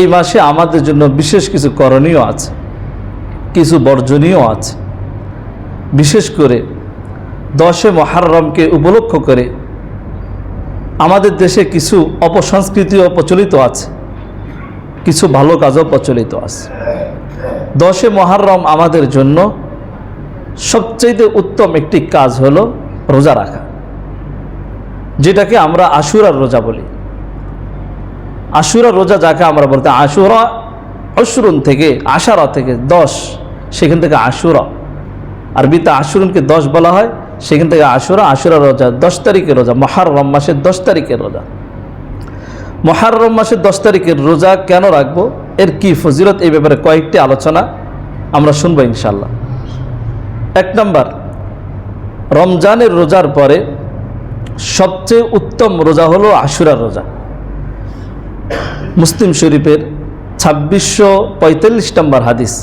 এই মাসে আমাদের জন্য বিশেষ কিছু করণীয় আছে, কিছু বর্জনীয় আছে। বিশেষ করে দশে মহারমকে উপলক্ষ করে আমাদের দেশে কিছু অপসংস্কৃতিও প্রচলিত আছে, কিছু ভালো কাজও প্রচলিত আছে। দশে মহারম আমাদের জন্য সবচেয়ে উত্তম একটি কাজ হলো রোজা রাখা, যেটাকে আমরা আশুরার রোজা বলি। আশুরা রোজা যাকে আমরা বলতে আশুরা অশুরুন থেকে, আশারা থেকে দশ, সেখান থেকে আশুরা। আরবিতে আশুরুনকে দশ বলা হয়, সেখান থেকে আশুরা আশুরা রোজা, দশ তারিখের রোজা, মহারম মাসের দশ তারিখের রোজা। মহারম মাসের দশ তারিখের রোজা কেন রাখব? এর কি ফজিলত? এই ব্যাপারে কয়েকটি আলোচনা আমরা শুনব ইনশাল্লাহ এক নম্বর, রমজানের রোজার পরে সবচেয়ে উত্তম রোজা হলো আশুরার রোজা। মুসলিম শরীফের ছাব্বিশশো পঁয়তাল্লিশ নম্বর হাদিস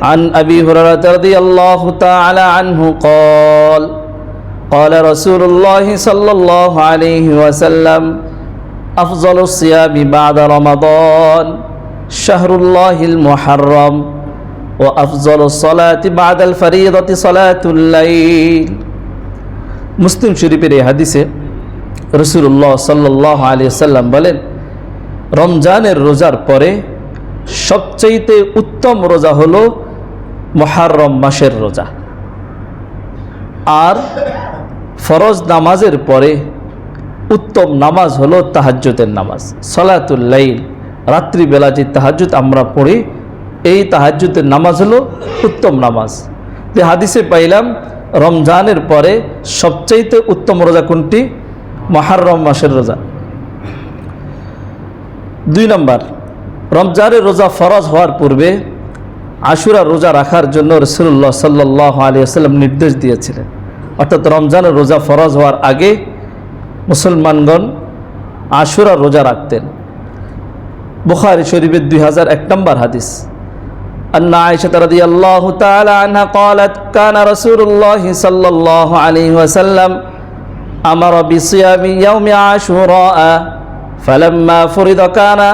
عن أبي هريرة رضي الله تعالى عنه قال قال رسول الله صلى الله عليه وسلم أفضل الصيام بعد رمضان شهر الله المحرم وأفضل الصلاة بعد الفريضة صلاة الليل মুসলিম শরীফের এই হাদিসে রসুল্লাহ সাল্লাহ আলী সাল্লাম বলেন রমজানের রোজার পরে সবচাইতে উত্তম রোজা হলো মহারম মাসের রোজা। আর ফরজ নামাজের পরে উত্তম নামাজ হলো তাহাজ্জুদের নামাজ সলাতুল্লাইল রাত্রিবেলা যে তাহাজ্জুদ আমরা পড়ি, এই তাহাজ্জুদের নামাজ হলো উত্তম নামাজ। যে হাদিসে পাইলাম, রমজানের পরে সবচাইতে উত্তম রোজা কোনটি? মহারম মাসের রোজা। দুই নম্বর রমজানের রোজা ফরজ হওয়ার পূর্বে আশুরা রোজা রাখার জন্য রসুল্লাহ সাল্লাহ আলিয়াল্লাম নির্দেশ দিয়েছিলেন অর্থাৎ রমজানের রোজা ফরজ হওয়ার আগে মুসলমানগণ আশুরা রোজা রাখতেন বুখারি শরীফের দুই হাজার এক নম্বর হাদিস أن عائشة رضي الله تعالى عنها قالت كان رسول الله صلى الله عليه وسلم أمر بصيام يوم عاشوراء ফালাম্মা ফরিদ কানা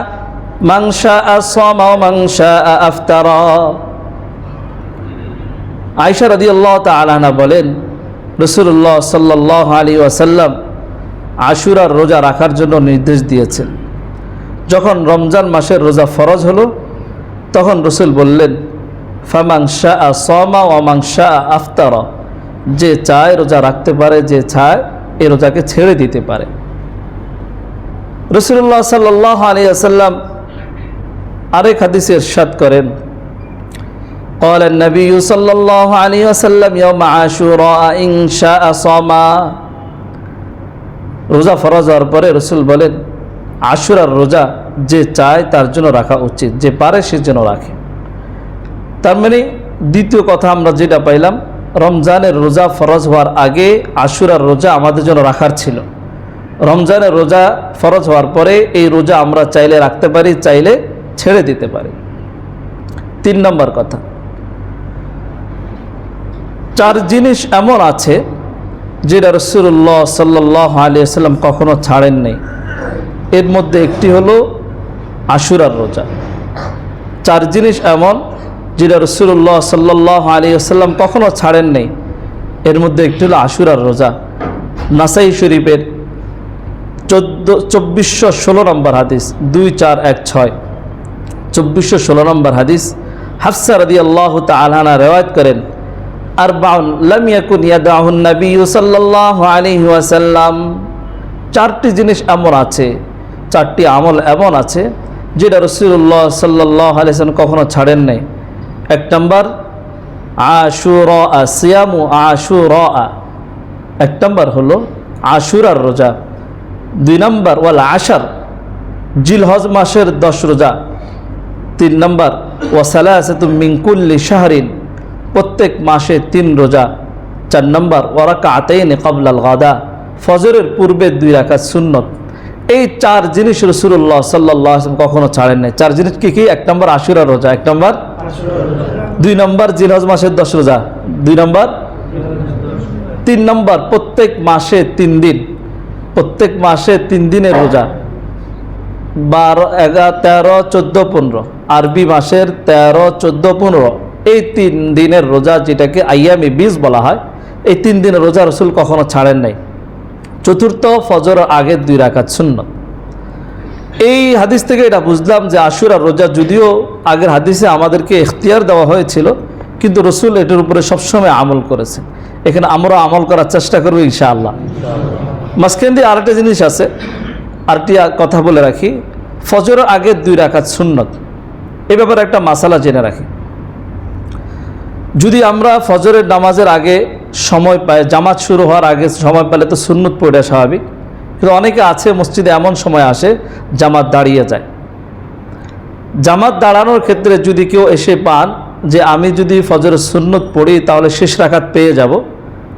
মাংসা আসম মাংসা আফতার। আয়সা রদি আল্লাহ তালাহনা বলেন রসুল্লাহ সাল্লাহ আলী ওয়াসাল্লাম আশুরার রোজা রাখার জন্য নির্দেশ দিয়েছেন। যখন রমজান মাসের রোজা ফরজ হলো, তখন রসুল বললেন ফামাংসা আসমা অমাংসা আফতার। যে চায় রোজা রাখতে পারে, যে চায় এ রোজাকে ছেড়ে দিতে পারে। রসুল্লাহ সাল্লাহ আলী আসাল্লাম আরেক হাদিসে ইরশাদ করেন قال النبي صلى الله عليه وسلم يوم عاشوراء إن شاء صاما রোজা ফরজ হওয়ার পরে রসুল বলেন আশুরার রোজা যে চায় তার জন্য রাখা উচিত যে পারে সে যেন রাখে তার মানে দ্বিতীয় কথা আমরা যেটা পাইলাম রমজানের রোজা ফরজ হওয়ার আগে আশুরার রোজা আমাদের জন্য রাখার ছিল রমজানের রোজা ফরজ হওয়ার পরে এই রোজা আমরা চাইলে রাখতে পারি, চাইলে ছেড়ে দিতে পারি। তিন নম্বর কথা। চার জিনিস এমন আছে যেটা রসুল্লাহ সাল্লাহ আলিয়াল্লাম কখনো ছাড়েন নেই। এর মধ্যে একটি হলো আশুরার রোজা। চার জিনিস এমন যেটা রসুল্লাহ সাল্লাহ আলী আসাল্লাম কখনো ছাড়েন নেই। এর মধ্যে একটি হলো আশুরার রোজা। নাসাই শরীফের চোদ্দ, চব্বিশশো ষোলো নম্বর হাদিস, দুই চার এক ছয়। চব্বিশশো ষোলো নম্বর হাদিস, হাফসা রদি আল্লাহ তালানা রেওয়ায়ত করেন আর বাউন চারটি জিনিস এমন আছে, চারটি আমল এমন আছে, যেটা রসুল্লাহ সাল্লাহ আলিয়ান কখনো ছাড়েন নাই। এক নম্বর আশুর সিয়ামু আশুর এক নম্বর হলো আশুরার রোজা। দুই নম্বর, ওয়াল আশার, জিলহজ মাসের দশ রোজা। তিন নম্বর ওয়াসালাসেতু মিঙ্কুল্লি শাহরিন, প্রত্যেক মাসে তিন রোজা। চার নম্বর ওয়ারাকা আতাইনে কবলাল গাদা, ফজরের পূর্বে দুই রাখাত সুন্নত। এই চার জিনিস রসুল্লাহ সাল্লাহ কখনো ছাড়েন নাই। চার জিনিস কি কি? এক নম্বর আশুরা রোজা, এক নম্বর? দুই নম্বর, জিলহজ মাসের দশ রোজা। দুই নম্বর? তিন নম্বর, প্রত্যেক মাসে তিন দিন। প্রত্যেক মাসে তিন দিনের রোজা। বারো এগারো তেরো, চোদ্দ, পনেরো। আরবি মাসের তেরো, চোদ্দ, পনেরো। এই তিন দিনের রোজা যেটাকে আইয়ামি বিজ বলা হয়, এই তিন দিনের রোজা রসুল কখনো ছাড়েন নাই। চতুর্থ ফজর আগের দুই রাখাত শূন্য এই হাদিস থেকে এটা বুঝলাম যে আশুরা রোজা যদিও আগের হাদিসে আমাদেরকে এখতিয়ার দেওয়া হয়েছিল, কিন্তু রসুল এটার উপরে সবসময় আমল করেছেন। এখানে আমরা আমল করার চেষ্টা করব ইনশাআল্লাহ। মাঝখান দিয়ে আরেকটা জিনিস আছে, আরেকটি কথা বলে রাখি, ফজরের আগে দুই রাখাত সুন্নত। এ ব্যাপারে একটা মাসালা জেনে রাখি। যদি আমরা ফজরের নামাজের আগে সময় পাই, জামাত শুরু হওয়ার আগে সময় পেলে তো সুন্নত পড়ে স্বাভাবিক। কিন্তু অনেকে আছে, মসজিদে এমন সময় আসে, জামাত দাঁড়িয়ে যায়। জামাত দাঁড়ানোর ক্ষেত্রে যদি কেউ এসে পান যে, আমি যদি ফজরের সুন্নত পড়ি, তাহলে শেষ রাখাত পেয়ে যাব।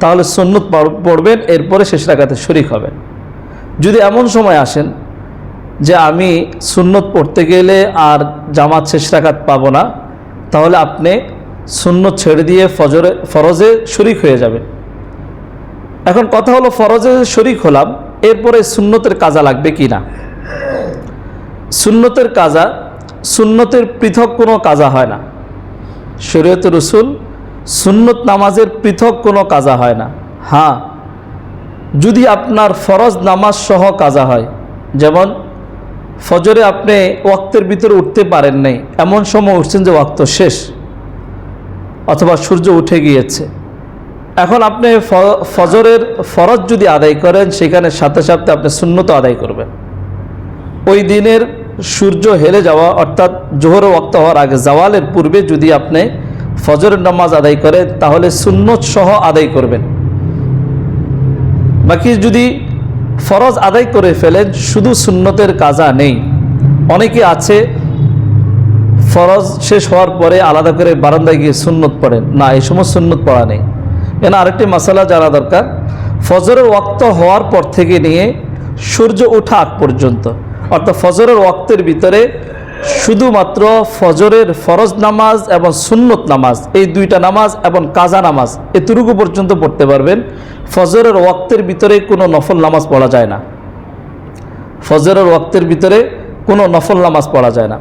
তাহলে সুন্নত পড়- পড়বেন, এরপরে শেষ রাখাতে শরিক হবেন। যদি এমন সময় আসেন যে আমি সুন্নত পড়তে গেলে আর জামাত শেষ রাখাত পাবো না, তাহলে আপনি সুন্নত ছেড়ে দিয়ে ফজরে, ফরজে শরিক হয়ে যাবেন। এখন কথা হলো ফরজে শরিক হলাম, এরপরে সুন্নতের কাজা লাগবে কি না? সুন্নতের কাজা, সুন্নতের পৃথক কোনো কাজা হয় না। শরীয়ত রসুল সুন্নত নামাজের পৃথক কোনো কাজা হয় না। হ্যাঁ যদি আপনার ফরজ নামাজ সহ কাজা হয়, যেমন ফজরে আপনি ওয়াক্তের ভিতরে উঠতে পারেন নাই, এমন সময় উঠছেন যে ওয়াক্ত শেষ, অথবা সূর্য উঠে গিয়েছে। এখন আপনি ফজরের ফরজ যদি আদায় করেন, সেখানে সাথে সাথে আপনি শূন্যত আদায় করবেন। ওই দিনের সূর্য হেলে যাওয়া, অর্থাৎ জোহর ওয়াক্ত হওয়ার আগে, জাওয়ালের পূর্বে যদি আপনি ফজরের নামাজ আদায় করে, তাহলে সুন্নত সহ আদায় করবেন। বাকি যদি ফরজ আদায় করে ফেলেন, শুধু সুন্নতের কাজা নেই। অনেকে আছে, ফরজ শেষ হওয়ার পরে আলাদা করে বারান্দায় গিয়ে সুন্নত পড়েন। না, এই সময় সুন্নত পড়া নেই। এখানে আরেকটি মশালা জানা দরকার। ফজরের ওয়াক্ত হওয়ার পর থেকে নিয়ে সূর্য ওঠা আগ পর্যন্ত, অর্থাৎ ফজরের ওয়াক্তের ভিতরে শুধুমাত্র ফজরের ফরজ নামাজ এবং সুন্নত নামাজ, এই দুইটা নামাজ এবং কাজা নামাজ, এতটুকু পর্যন্ত পড়তে পারবেন। ফজরের ওয়াক্তের ভিতরে কোনো নফল নামাজ পড়া যায় না। ফজরের ওয়াক্তের ভিতরে কোনো নফল নামাজ পড়া যায় না।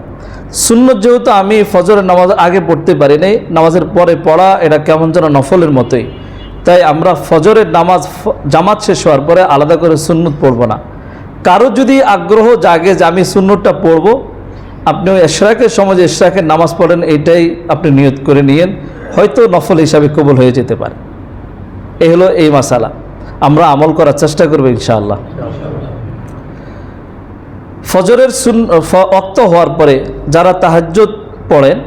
সুন্নত যেহেতু আমি ফজরের নামাজ আগে পড়তে পারি নাই, নামাজের পরে পড়া এটা কেমন যেন নফলের মতোই। তাই আমরা ফজরের নামাজ জামাত শেষ হওয়ার পরে আলাদা করে সুন্নত পড়ব না। কারও যদি আগ্রহ জাগে যে আমি সুন্নতটা পড়ব আপনি ওই এশরাকের সময় যে এশরাকের নামাজ পড়েন, এইটাই আপনি নিয়ত করে নিয়েন। হয়তো নফল হিসাবে কবুল হয়ে যেতে পারে। এই হলো এই মাসালা। আমরা আমল করার চেষ্টা করব ইনশাআল্লাহ। ফজরের সুন অক্ত হওয়ার পরে যারা তাহাজ্জুদ পড়েন,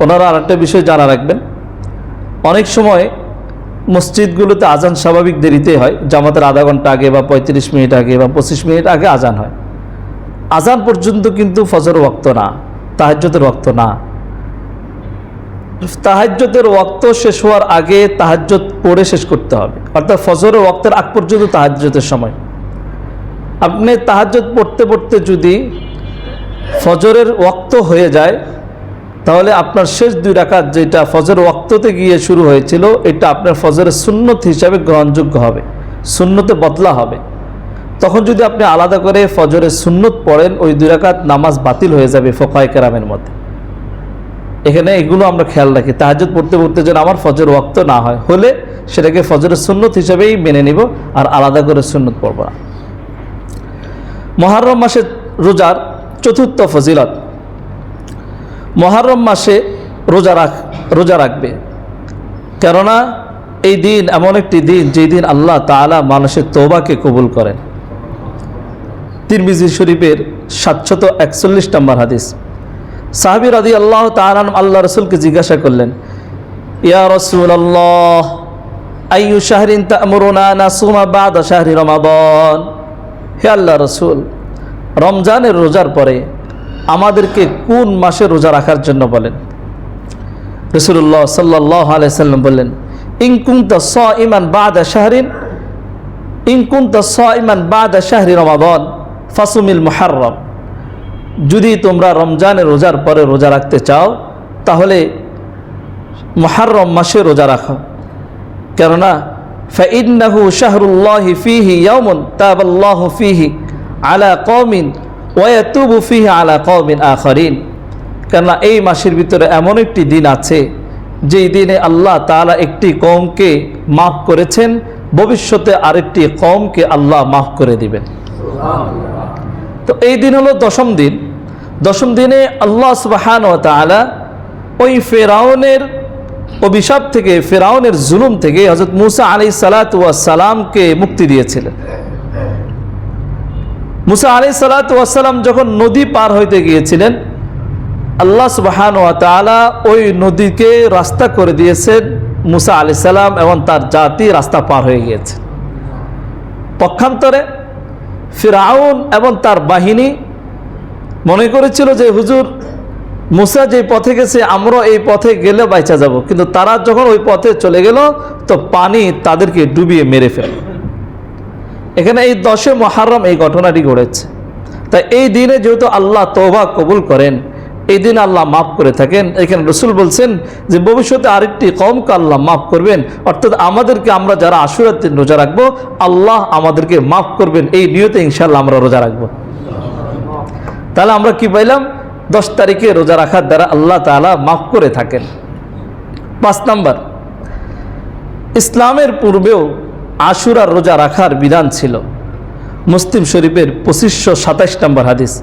ওনারা আরেকটা বিষয় জানা রাখবেন। অনেক সময় মসজিদগুলোতে আজান স্বাভাবিক দেরিতে হয়। জামাতের আধা ঘণ্টা আগে বা পঁয়ত্রিশ মিনিট আগে বা পঁচিশ মিনিট আগে আজান হয়। আজান পর্যন্ত কিন্তু ফজর ওক্ত না তাহাজ্যতের ওক্ত না। তাহাজ্যতের ওক্ত শেষ হওয়ার আগে তাহাজ্জত পড়ে শেষ করতে হবে। অর্থাৎ ফজরের ওক্তের আগ পর্যন্ত তাহাজ্যতের সময়। আপনি তাহাজ্জত পড়তে পড়তে যদি ফজরের ওক্ত হয়ে যায়, তাহলে আপনার শেষ দুই রাকাত যেটা ফজর ওক্ততে গিয়ে শুরু হয়েছিল, এটা আপনার ফজরের সুন্নত হিসাবে গ্রহণযোগ্য হবে, সুন্নতে বদলা হবে। তখন যদি আপনি আলাদা করে ফজরের সুন্নত পড়েন, ওই দুই রাকাত নামাজ বাতিল হয়ে যাবে ফোকায় কেরামের মধ্যে। এখানে এগুলো আমরা খেয়াল রাখি। তাহাজুদ পড়তে পড়তে যেন আমার ফজর ওয়াক্ত না হয়, হলে সেটাকে ফজরের সুন্নত হিসেবেই মেনে নিব আর আলাদা করে সুন্নত পড়ব না। মহারম মাসে রোজার চতুর্থ ফজিলত। মহারম মাসে রোজা রাখ, রোজা রাখবে। কেননা এই দিন এমন একটি দিন যেই দিন আল্লাহ তাআলা মানুষের তৌবাকে কবুল করেন। তিরমিজি শরীফের সাতশত একচল্লিশ নম্বর হাদিস। সাহাবি রাদি আল্লাহ তাআলা আল্লাহ রসুলকে জিজ্ঞাসা করলেন, ইয়া রসুল আল্লাহ আইয়ু শাহরিন তা'মুরুনা নাসুমা বাদা শাহরি রমাদান? হে আল্লাহ রসুল, রমজানের রোজার পরে আমাদেরকে কোন মাসে রোজা রাখার জন্য বলেন? রসুল্লাহ সাল্লাহ আলাইসাল্লাম বললেন ইনকুন্ত স ইমান বাদা শাহরিন ইনকুন্ত স ইমান বাদা শাহরি রমাদন। ফাসুমিল মহারম যদি তোমরা রমজানের রোজার পরে রোজা রাখতে চাও, তাহলে মহারম মাসে রোজা রাখো। কেননা ফাইদনাহু শাহরুল্লাহ ফিহি ইয়াউমুন তাবাল্লাহু ফিহি আলা কমিন ওয়াতুবু ফিহি আলা কওমিন আখরিন। কেননা, এই মাসের ভিতরে এমন একটি দিন আছে, যেই দিনে আল্লাহ তাআলা একটি কওমকে মাফ করেছেন, ভবিষ্যতে আরেকটি কওমকে আল্লাহ মাফ করে দিবেন। তো এই দিন হলো দশম দিন। দশম দিনে আল্লাহ সুবাহান ও তাআলা ওই ফেরাউনের অভিশাপ থেকে, ফেরাউনের জুলুম থেকে হজরত মুসা আলি সালাতামকে মুক্তি দিয়েছিলেন। মুসা আলি সালাতাম যখন নদী পার হইতে গিয়েছিলেন, আল্লাহ সুবাহান ওয়া তাআলা ওই নদীকে রাস্তা করে দিয়েছেন মুসা আলি সাল্লাম এবং তার জাতি রাস্তা পার হয়ে গিয়েছে। পক্ষান্তরে ফিরাউন এবং তার বাহিনী মনে করেছিল যে, হুজুর, মুসা যে পথে গেছে আমরা এই পথে গেলে বাইচা যাব। কিন্তু তারা যখন ওই পথে চলে গেল, তো পানি তাদেরকে ডুবিয়ে মেরে ফেল। এখানে এই দশে মহারম এই ঘটনাটি ঘটেছে। তাই এই দিনে যেহেতু আল্লাহ তোবা কবুল করেন এই দিন আল্লাহ মাফ করে থাকেন। এখানে রসুল বলছেন যে, ভবিষ্যতে আরেকটি কমকে আল্লাহ মাফ করবেন। অর্থাৎ আমাদেরকে আমরা যারা আশুরার রোজা রাখব, আল্লাহ আমাদেরকে মাফ করবেন। এই নিয়তে ইনশাল্লাহ আমরা রোজা রাখব। তাহলে আমরা কি পাইলাম? দশ তারিখে রোজা রাখার দ্বারা আল্লাহ তালা মাফ করে থাকেন। পাঁচ নাম্বার, ইসলামের পূর্বেও আশুরার রোজা রাখার বিধান ছিল। মুসলিম শরীফের পঁচিশশো সাতাইশ নম্বর হাদিস।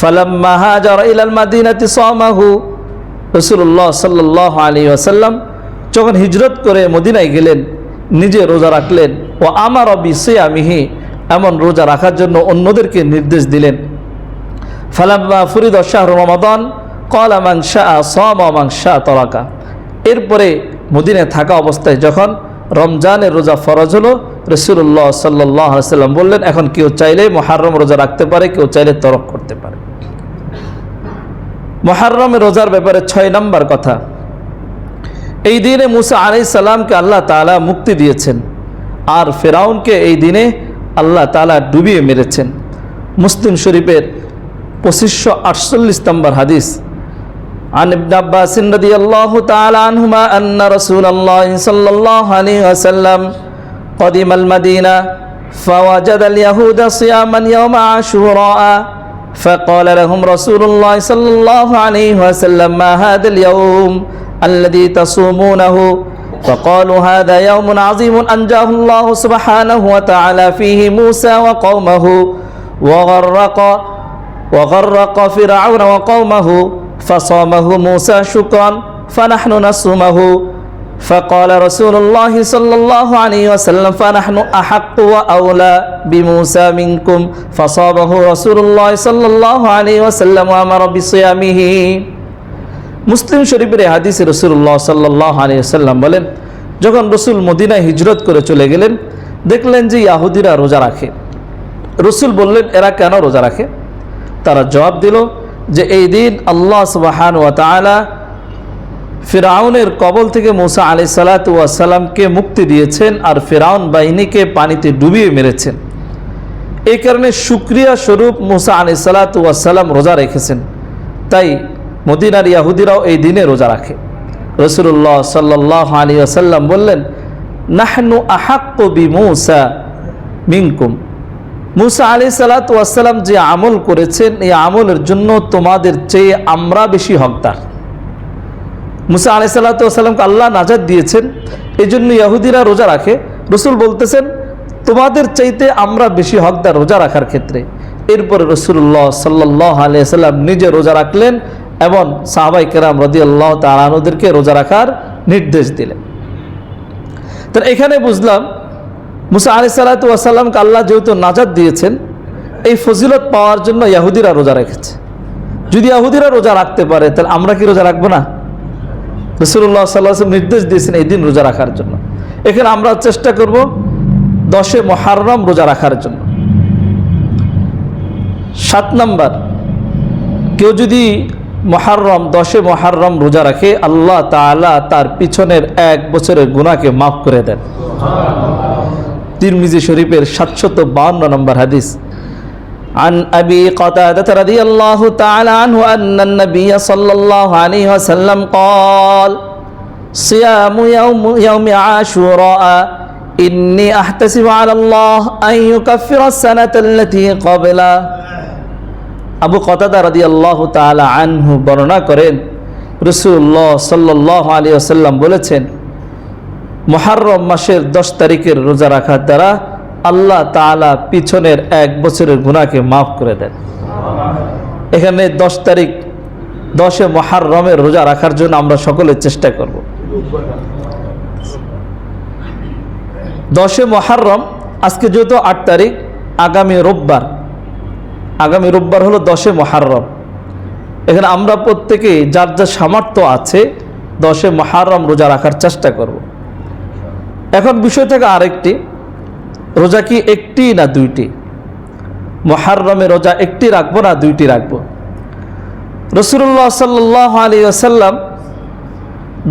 ফালাম্মা হাজার ইলাল মাদিনাতি সামাহু। রসুল্লাহ সাল্লাহ আলী আসাল্লাম যখন হিজরত করে মদিনায় গেলেন, নিজে রোজা রাখলেন ও আমার অবি সিয়ামিহি এমন রোজা রাখার জন্য অন্যদেরকে নির্দেশ দিলেন। ফালাম্মা ফরিদ শাহ রমাদান কল আমাং শাহ সম শাহ তলাকা এরপরে মদিনায় থাকা অবস্থায় যখন রমজানের রোজা ফরজ হলো রসুল্লাহ সাল্লাহ সাল্লাম বললেন এখন কেউ চাইলে মহারম রোজা রাখতে পারে কেউ চাইলে তরক করতে পারে মহারমের রোজার ব্যাপারে ছয় নম্বর কথা এই দিনে মুসা আলাই সাল্লামকে আল্লাহ তালা মুক্তি দিয়েছেন আর ফেরাউনকে এই দিনে আল্লাহ তালা ডুবিয়ে মেরেছেন মুসলিম শরীফের পঁচিশশো আটচল্লিশ নম্বর হাদিস عن ابن عباس رضي الله تعالى عنهما أن رسول الله صلى الله عليه وسلم قدم المدينة فوجد اليهود صياما يوم عاشوراء فقال لهم رسول الله صلى الله عليه وسلم ما هذا اليوم الذي تصومونه؟ فقالوا هذا يوم عظيم أنجاه الله سبحانه وتعالى فيه موسى وقومه وغرق وغرق فرعون وقومه فصامه موسى شكرا فنحن نصومه. فقال رسول الله صلى الله عليه وسلم فنحن أحق وأولى بموسى منكم فصامه رسول الله صلى الله عليه وسلم وأمر بصيامه মুসলিম শরীফের এই হাদিসে রসুল্লাহ সাল্লাহ আলিয়া সাল্লাম বলেন যখন রসুল মদিনায় হিজরত করে চলে গেলেন দেখলেন যে ইয়াহুদিরা রোজা রাখে রসুল বললেন এরা কেন রোজা রাখে তারা জবাব দিল যে এই দিন আল্লাহ সুবাহান ওয়া তালা ফেরাউনের কবল থেকে মুসা আলি সালাতামকে মুক্তি দিয়েছেন আর ফেরাউন বাহিনীকে পানিতে ডুবিয়ে মেরেছেন। এই কারণে সুক্রিয়া স্বরূপ মুসা আলি সালাতাম রোজা রেখেছেন। তাই মদিনার ইয়াহুদিরাও এই দিনে রোজা রাখে। রসুল্লাহ সাল্লাহ আলী আসাল্লাম বললেন, নাহনু আহাক্ক বি মুসা মিনকুম। মুসা আলি সালাতাম যে আমল করেছেন, এই আমলের জন্য তোমাদের চেয়ে আমরা বেশি হকদার। মুসা আলি সাল্লাতামকে আল্লাহ নাজাদ দিয়েছেন। এই জন্য ইয়াহুদিরা রোজা রাখে। রসুল বলতেছেন, তোমাদের চাইতে আমরা বেশি হকদার রোজা রাখার ক্ষেত্রে। এরপরে রসুল্লাহ সাল্লাহ আলিয়া সাল্লাম নিজে রোজা রাখলেন এবং সাহাবাই কেরাম রদি আল্লাহ তালানুদেরকে রোজা রাখার নির্দেশ দিলেন। তো এখানে বুঝলাম, মুসা আলি সাল্লাতামকে আল্লাহ যেহেতু নাজাদ দিয়েছেন, এই ফজিলত পাওয়ার জন্য ইয়াহুদিরা রোজা রেখেছে। যদি ইয়াহুদিরা রোজা রাখতে পারে, তাহলে আমরা কি রোজা রাখব না? রসুল্লাহ সাল্লাহ নির্দেশ দিয়েছেন এই দিন রোজা রাখার জন্য। এখানে আমরা চেষ্টা করব দশে মহারম রোজা রাখার জন্য। সাত নম্বর, কেউ যদি মহারম দশে মহারম রোজা রাখে, আল্লাহ তাআলা তার পিছনের এক বছরের গুণাকে মাফ করে দেন। তিরমিজি শরীফের সাতশত বাউন্ন নম্বর হাদিস عن أبي قتادة رضي الله تعالى عنه أن النبي صلى الله عليه وسلم قال صيام يوم يوم عاشوراء إني أحتسب على الله أن يكفر السنة التي قبله আবু কতাদা রাদি আল্লাহ তালা আনহু বর্ণনা করেন রসুল্লাহ সাল্লাহ আলী আসাল্লাম বলেছেন মহারম মাসের দশ তারিখের রোজা রাখার দ্বারা আল্লাহ তালা পিছনের এক বছরের গুণাকে মাফ করে দেন। এখানে দশ তারিখ, দশে মহারমের রোজা রাখার জন্য আমরা সকলে চেষ্টা করব। দশে মহারম আজকে যেহেতু আট তারিখ, আগামী রোববার। আগামী রোববার হলো দশে মহারম এখানে আমরা প্রত্যেকে যার যা সামর্থ্য আছে, দশে মহারম রোজা রাখার চেষ্টা করব। এখন বিষয় থেকে আরেকটি রোজা কি একটি না দুইটি? মহারমে রোজা একটি রাখব না দুইটি রাখব? রসুল্লাহ সাল্লাহ আলী আসাল্লাম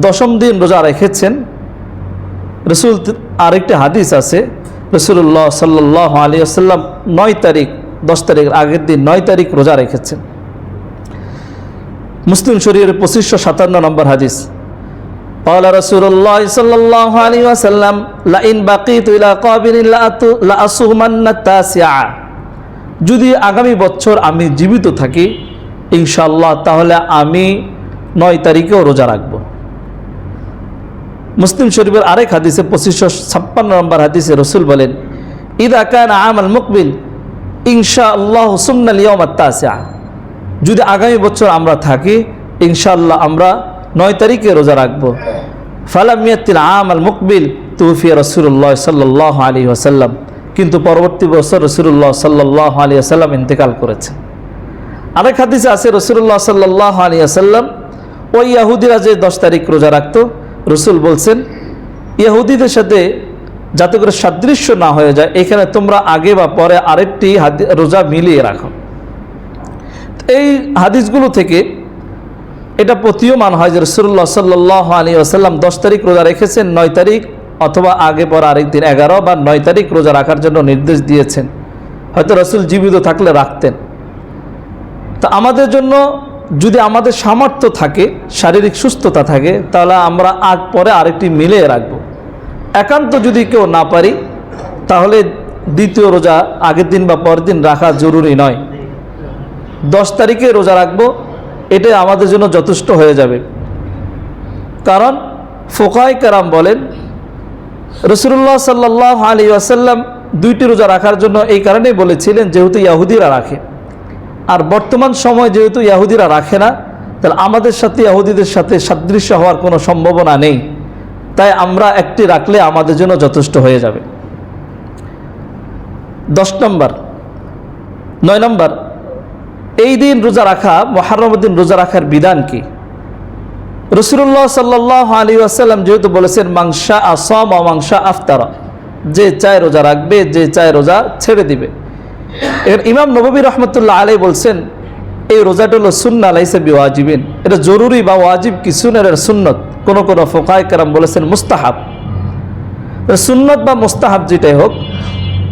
দশম দিন রোজা রেখেছেন। রসুল আরেকটি হাদিস আছে রসুল্লাহ সাল্লাহ আলী আসাল্লাম নয় তারিখ, দশ তারিখের আগের দিন নয় তারিখ রোজা রেখেছেন। মুসলিম শরীরের পঁচিশশো সাতান্ন নম্বর হাদিস। قال رسول الله صلى الله عليه وسلم لئن بقيت إلى قابل لأصومن التاسعة যদি আগামী বছর আমি জীবিত থাকি ইনশাল্লাহ তাহলে আমি নয় তারিখেও রোজা রাখব মুসলিম শরীফের আরেক হাদিসে পঁচিশশো ছাপ্পান্ন নম্বর হাদিসে রসুল বলেন ইদা কান আমাল মুকবিল ইনশা আল্লাহ সুমনাল ইয়মাত্তাসা যদি আগামী বছর আমরা থাকি ইনশাআল্লাহ আমরা নয় তারিখে রোজা রাখবো ফালামিয়াতিল আম আল মুকবিল তুফিয়া রসুল্লাহ সাল্লাহ আলী আসাল্লাম কিন্তু পরবর্তী বছর রসুল্লাহ সাল্লাহ আলী আসাল্লাম ইন্তেকাল করেছে। আরেক হাদিসে আছে রসুল্লাহ সাল্লাহ আলী আসাল্লাম ওই ইয়াহুদিরা যে দশ তারিখ রোজা রাখত, রসুল বলছেন, ইয়াহুদিদের সাথে যাতে করে সাদৃশ্য না হয়ে যায়, এখানে তোমরা আগে বা পরে আরেকটি রোজা মিলিয়ে রাখো। এই হাদিসগুলো থেকে এটা প্রতীয়মান হয় যে রসুল্লাহ সাল্লাহ আলী আসাল্লাম দশ তারিখ রোজা রেখেছেন, নয় তারিখ অথবা আগে পর আরেক দিন এগারো বা নয় তারিখ রোজা রাখার জন্য নির্দেশ দিয়েছেন। হয়তো রসুল জীবিত থাকলে রাখতেন। তা আমাদের জন্য যদি আমাদের সামর্থ্য থাকে, শারীরিক সুস্থতা থাকে, তাহলে আমরা আগ পরে আরেকটি মিলিয়ে রাখব। একান্ত যদি কেউ না পারি, তাহলে দ্বিতীয় রোজা আগের দিন বা পরের দিন রাখা জরুরি নয়। দশ তারিখে রোজা রাখব এটাই আমাদের জন্য যথেষ্ট হয়ে যাবে। কারণ ফোকাই কারাম বলেন, রসুল্লাহ সাল্লাহ আলী আসাল্লাম দুইটি রোজা রাখার জন্য এই কারণেই বলেছিলেন, যেহেতু ইয়াহুদিরা রাখে। আর বর্তমান সময় যেহেতু ইয়াহুদিরা রাখে না, তাহলে আমাদের সাথে ইয়াহুদিদের সাথে সাদৃশ্য হওয়ার কোনো সম্ভাবনা নেই। তাই আমরা একটি রাখলে আমাদের জন্য যথেষ্ট হয়ে যাবে। দশ নম্বর, নয় নম্বর এই দিন রোজা রাখা মহারমুদ্দিন রোজা রাখার বিধান কি? রসুল্লাহ সাল্লাহ আলী আসাল্লাম যেহেতু বলেছেন মাংসা আসম মাংসা আফতারা যে চায় রোজা রাখবে, যে চায় রোজা ছেড়ে দিবে। এর ইমাম নবী রহমতুল্লাহ আলাই বলছেন, এই রোজাটা হলো সুন্না আলাইসে বি ওয়াজিবিন এটা জরুরি বা ওয়াজিব কিছু না এর সুন্নত। কোনো কোনো ফোকায় কারাম বলেছেন, মুস্তাহাব। সুন্নত বা মুস্তাহাব যেটাই হোক,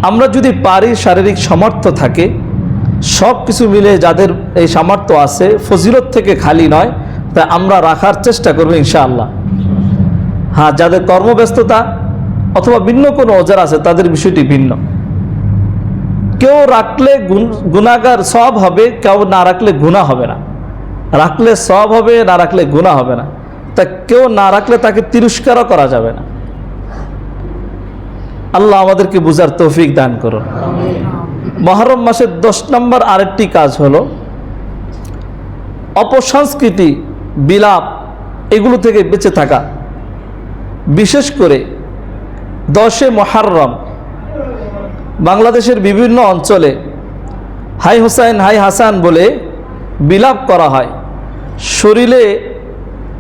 আমরা যদি পারি শারীরিক সামর্থ্য থাকে সব কিছু মিলে যাদের এই সামর্থ্য আছে, ফজিলত থেকে খালি নয়, তাই আমরা রাখার চেষ্টা করব ইনশাআল্লাহ। হ্যাঁ যাদের কর্মব্যস্ততা অথবা ভিন্ন কোনো ওজার আছে, তাদের বিষয়টি ভিন্ন। কেউ রাখলে গুণাগার সব হবে, কেউ না রাখলে গুণা হবে না। রাখলে সব হবে, না রাখলে গুণা হবে না। তা কেউ না রাখলে তাকে তিরস্কারও করা যাবে না। আল্লাহ আমাদেরকে বুঝার তৌফিক দান করুন। মহরম মাসের দশ নম্বর আরেকটি কাজ হলো, অপসংস্কৃতি, বিলাপ, এগুলো থেকে বেঁচে থাকা। বিশেষ করে দশে মহারম, বাংলাদেশের বিভিন্ন অঞ্চলে হাই হোসাইন, হাই হাসান বলে বিলাপ করা হয়। শরীরে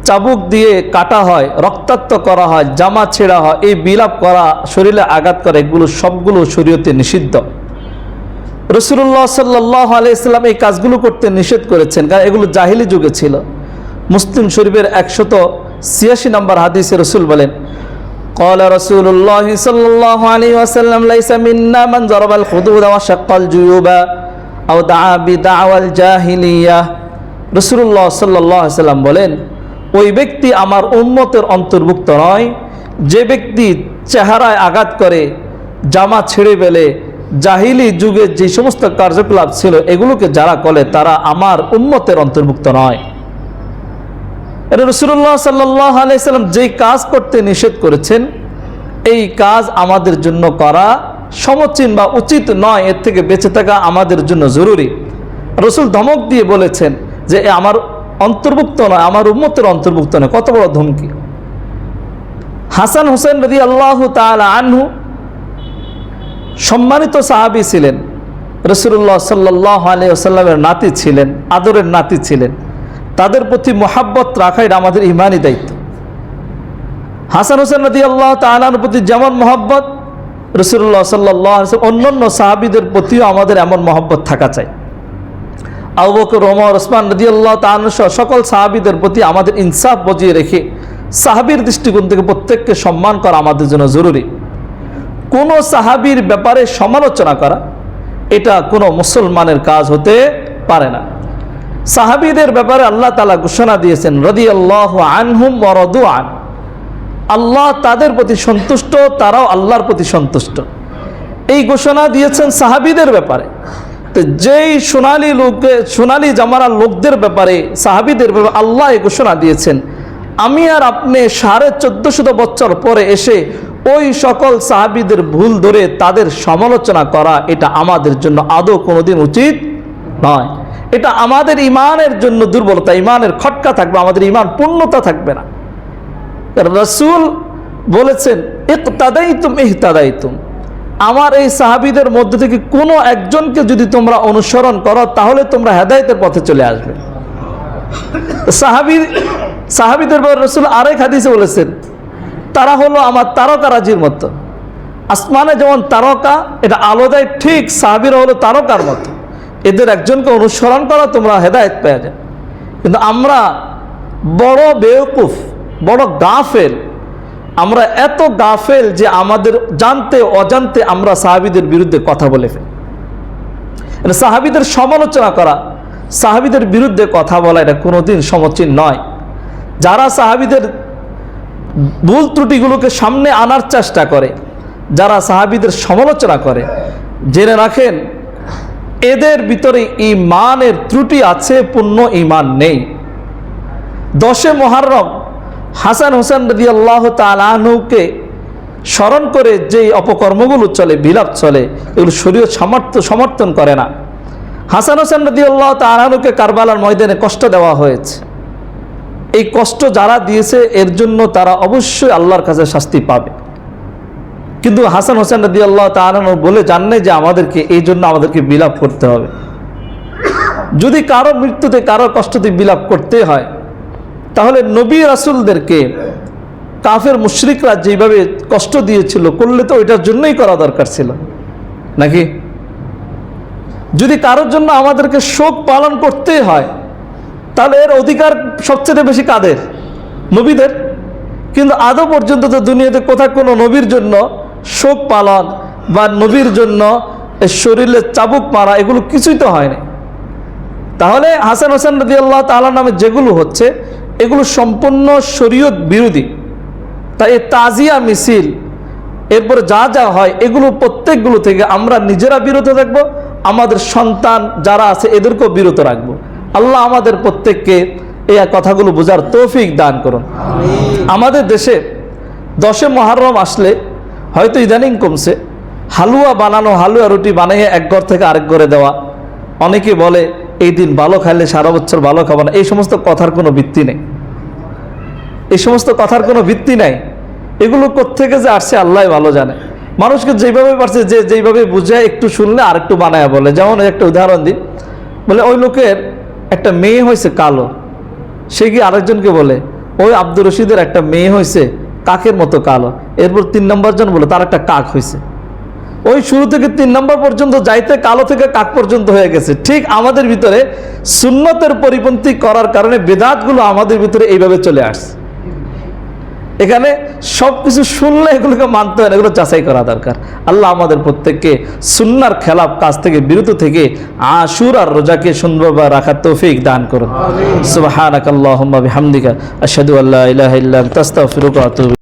চাবুক দিয়ে কাটা হয় রক্তাক্ত করা হয় জামা ছেঁড়া হয় এই বিলাপ করা শরীরে আঘাত করা এগুলো সবগুলো শরীয়তে নিষিদ্ধ রসুল্লাহ সাল্লাহ আলাইসাল্লাম এই কাজগুলো করতে নিষেধ করেছেন কারণ এগুলো জাহিলি যুগে ছিল মুসলিম শরীফের একশত ছিয়াশি নম্বর হাদিসে রসুল বলেন قال رسول الله صلى الله عليه وسلم ليس منا من ضرب الخدود وشق الجيوب أو دعا بدعوى الجاهلية রসুল্লাহ সাল্লাহ সাল্লাম বলেন ওই ব্যক্তি আমার উম্মতের অন্তর্ভুক্ত নয়। যে ব্যক্তি চেহারায় আঘাত করে, জামা ছেড়ে ফেলে, জাহিলি যুগে যে সমস্ত কার্যকলাপ ছিল এগুলোকে যারা করে, তারা আমার উম্মতের অন্তর্ভুক্ত নয়। এটা রসুল্লাহ সাল্লাহ আলাইসাল্লাম যেই কাজ করতে নিষেধ করেছেন, এই কাজ আমাদের জন্য করা সমচীন বা উচিত নয়, এর থেকে বেঁচে থাকা আমাদের জন্য জরুরি। রসুল ধমক দিয়ে বলেছেন যে আমার অন্তর্ভুক্ত নয়, আমার উম্মতের অন্তর্ভুক্ত নয়। কত বড় ধমকি? হাসান হোসেন রদি আল্লাহ তালা আনহু সম্মানিত সাহাবি ছিলেন রসুল্লাহ সাল্লাহ আলিয়াল্লামের নাতি ছিলেন, আদরের নাতি ছিলেন। তাদের প্রতি মোহাব্বত রাখা এটা আমাদের ইমানই দায়িত্ব। হাসান হোসেন নদী আল্লাহ তালার প্রতি যেমন মহব্বত রসুল্লাহ সাল্লাহ অন্যান্য সাহাবিদের প্রতিও আমাদের এমন মহব্বত থাকা চাই। আবু বকর, ওমর, ওসমান আল্লাহ সহ সকল সাহাবিদের প্রতি আমাদের ইনসাফ বজিয়ে রেখে সাহাবির দৃষ্টিকোণ থেকে প্রত্যেককে সম্মান করা আমাদের জন্য জরুরি। কোনো সাহাবির ব্যাপারে সমালোচনা করা, এটা কোনো মুসলমানের কাজ হতে পারে না। সাহাবিদের ব্যাপারে আল্লাহ তালা ঘোষণা দিয়েছেন রদি আল্লাহ আনহুম মরদু আন। আল্লাহ তাদের প্রতি সন্তুষ্ট, তারাও আল্লাহর প্রতি সন্তুষ্ট। এই ঘোষণা দিয়েছেন সাহাবিদের ব্যাপারে। তো যেই সোনালি লোকে সোনালি জামারা লোকদের ব্যাপারে, সাহাবিদের ব্যাপারে আল্লাহ এই ঘোষণা দিয়েছেন। আমি আর আপনি সাড়ে চোদ্দশত বছর পরে এসে ওই সকল সাহাবিদের ভুল ধরে তাদের সমালোচনা করা, এটা আমাদের জন্য আদৌ কোনোদিন উচিত নয়। এটা আমাদের ইমানের জন্য দুর্বলতা, ইমানের খটকা থাকবে, আমাদের ইমান পূর্ণতা থাকবে না। রসুল বলেছেন ইকতাদাই তুম ইহতাদাই তুম আমার এই সাহাবিদের মধ্যে থেকে কোনো একজনকে যদি তোমরা অনুসরণ করো, তাহলে তোমরা হেদায়তের পথে চলে আসবে। সাহাবি সাহাবিদের পর রসুল আরেক হাদিসে বলেছেন, তারা হলো আমার তারকারাজির মতো। আসমানে যেমন তারকা, এটা আলো দেয় ঠিক সাহাবিরা হলো তারকার মতো। এদের একজনকে অনুসরণ করা, তোমরা হেদায়ত পেয়ে যায় কিন্তু আমরা বড় বেওকুফ, বড় গাফেল আমরা এত গাফেল যে আমাদের জানতে, অজান্তে আমরা সাহাবিদের বিরুদ্ধে কথা বলে ফেলি। সাহাবিদের সমালোচনা করা, সাহাবিদের বিরুদ্ধে কথা বলা এটা কোনোদিন সমচীন নয়। যারা সাহাবিদের ভুল ত্রুটিগুলোকে সামনে আনার চেষ্টা করে, যারা সাহাবিদের সমালোচনা করে, জেনে রাখেন, এদের ভিতরে ইমানের ত্রুটি আছে, পূর্ণ ইমান নেই। দশে মহারম হাসান হোসেন রদি আল্লাহ তালুকে স্মরণ করে যেই অপকর্মগুলো চলে, বিলাপ চলে, এগুলো শরীর সমর্থ সমর্থন করে না। হাসান হোসেন রদি আল্লাহ তালুকে কারবালার ময়দানে কষ্ট দেওয়া হয়েছে। এই কষ্ট যারা দিয়েছে, এর জন্য তারা অবশ্যই আল্লাহর কাছে শাস্তি পাবে। কিন্তু হাসান হোসেন রদি আল্লাহ তালানো বলে জাননে যে আমাদেরকে, এই জন্য আমাদেরকে বিলাপ করতে হবে। যদি কারও মৃত্যুতে, কারও কষ্টতে বিলাপ করতে হয় তাহলে নবী রাসুলদেরকে কাফের মুশরিকরা যেভাবে কষ্ট দিয়েছিল, করলে তো ওইটার জন্যই করা দরকার ছিল। নাকি? যদি কারোর জন্য আমাদেরকে শোক পালন করতেই হয়, তাহলে এর অধিকার সবচেয়ে বেশি কাদের? নবীদের। কিন্তু আদৌ পর্যন্ত তো দুনিয়াতে কোথাও কোনো নবীর জন্য শোক পালন বা নবীর জন্য শরীরে চাবুক মারা এগুলো কিছুই তো হয়নি। তাহলে হাসান হোসেন রদি আল্লাহ তালা নামে যেগুলো হচ্ছে এগুলো সম্পূর্ণ শরীয়ত বিরোধী। তাই এই তাজিয়া মিছিল এরপরে যা যা হয় এগুলো প্রত্যেকগুলো থেকে আমরা নিজেরা বিরত থাকব আমাদের সন্তান যারা আছে এদেরকেও বিরত রাখব। আল্লাহ আমাদের প্রত্যেককে এই কথাগুলো বোঝার তৌফিক দান করুন। আমাদের দেশে দশে মহারম আসলে হয়তো ইদানিং কমছে। হালুয়া বানানো হালুয়া রুটি বানিয়ে এক ঘর থেকে আরেক ঘরে দেওয়া। অনেকে বলে এই দিন ভালো খাইলে সারা বছর ভালো খাব না। এই সমস্ত কথার কোনো ভিত্তি নেই। এই সমস্ত কথার কোনো ভিত্তি নাই। এগুলো কোথেকে যে আসছে আল্লাহ ভালো জানে। মানুষকে যেভাবে পারছে, যে যেইভাবে বুঝে একটু শুনলে আর একটু বানায় বলে। যেমন একটা উদাহরণ দিই। বলে ওই লোকের একটা মেয়ে হয়েছে কালো। সে কি আরেকজনকে বলে, ওই আব্দুর রশিদের একটা মেয়ে হয়েছে কাকের মতো কালো। এরপর তিন নম্বর জন বলে, তার একটা কাক হয়েছে। ওই শুরু থেকে তিন নম্বর পর্যন্ত যাইতে কালো থেকে কাক পর্যন্ত হয়ে গেছে। ঠিক আমাদের ভিতরে সুন্নতের পরিপন্থী করার কারণে বেদাতগুলো আমাদের ভিতরে এইভাবে চলে আসছে। এখানে সব কিছু শুনলে এগুলোকে মানতে হয় এগুলো যাচাই করা দরকার। আল্লাহ আমাদের প্রত্যেককে সুন্নার খেলাপ কাজ থেকে বিরত থেকে আশুর আর রোজাকে সুন্দরভাবে রাখার তৌফিক দান করুন। ইলাহা আতুবু